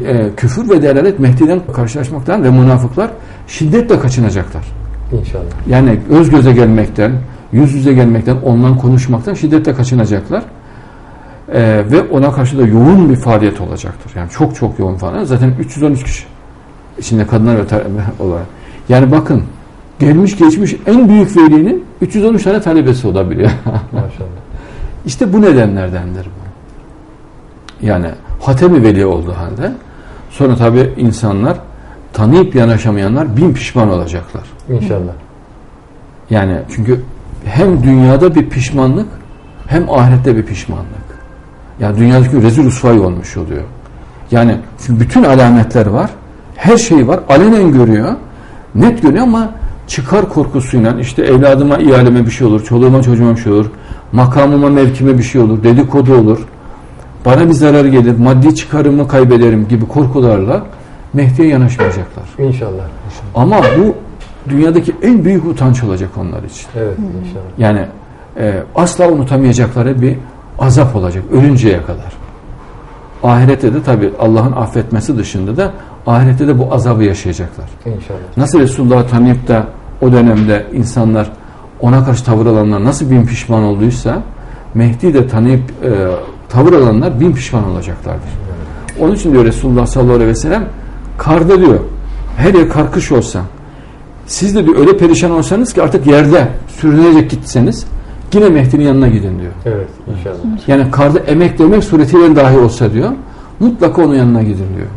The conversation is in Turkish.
e, küfür ve delalet Mehdi'den karşılaşmaktan ve münafıklar şiddetle kaçınacaklar. İnşallah. Yani göz göze gelmekten, yüz yüze gelmekten, ondan konuşmaktan şiddetle kaçınacaklar. Ee, ve ona karşı da yoğun bir faaliyet olacaktır. Yani çok çok yoğun falan. Zaten 313 kişi. İçinde kadınlar olarak. Yani bakın gelmiş geçmiş en büyük velinin 313 tane talebesi olabiliyor. Maşallah. işte bu nedenlerdendir bu. Yani Hatemi Veli olduğu halde sonra tabi insanlar tanıyıp yanaşamayanlar bin pişman olacaklar. İnşallah. Yani çünkü hem dünyada bir pişmanlık hem ahirette bir pişmanlık. Yani dünyadaki rezil usvay olmuş oluyor. Yani çünkü bütün alametler var. Her şey var. Alenen görüyor. Net görüyor ama çıkar korkusuyla işte evladıma, ihaleme bir şey olur, çoluğuma, çocuğuma bir şey olur, makamıma, mevkime bir şey olur, dedikodu olur, bana bir zarar gelir, maddi çıkarımı kaybederim gibi korkularla Mehdi'ye yanaşmayacaklar. İnşallah. İnşallah. Ama bu dünyadaki en büyük utanç olacak onlar için. Evet inşallah. Yani e, asla unutamayacakları bir azap olacak ölünceye kadar. Ahirette de tabi Allah'ın affetmesi dışında da ahirette de bu azabı yaşayacaklar. İnşallah. Nasıl Resulullah'ı tanıyıp da o dönemde insanlar ona karşı tavır alanlar nasıl bin pişman olduysa Mehdi de tanıyıp e, tavır alanlar bin pişman olacaklardır. Onun için diyor Resulullah sallallahu aleyhi ve sellem karda diyor her yer karkış olsa siz de diyor öyle perişan olsanız ki artık yerde sürünecek gitseniz yine Mehdi'nin yanına gidin diyor. Evet inşallah. Yani karda emek demek suretiyle dahi olsa diyor mutlaka onun yanına gidin diyor.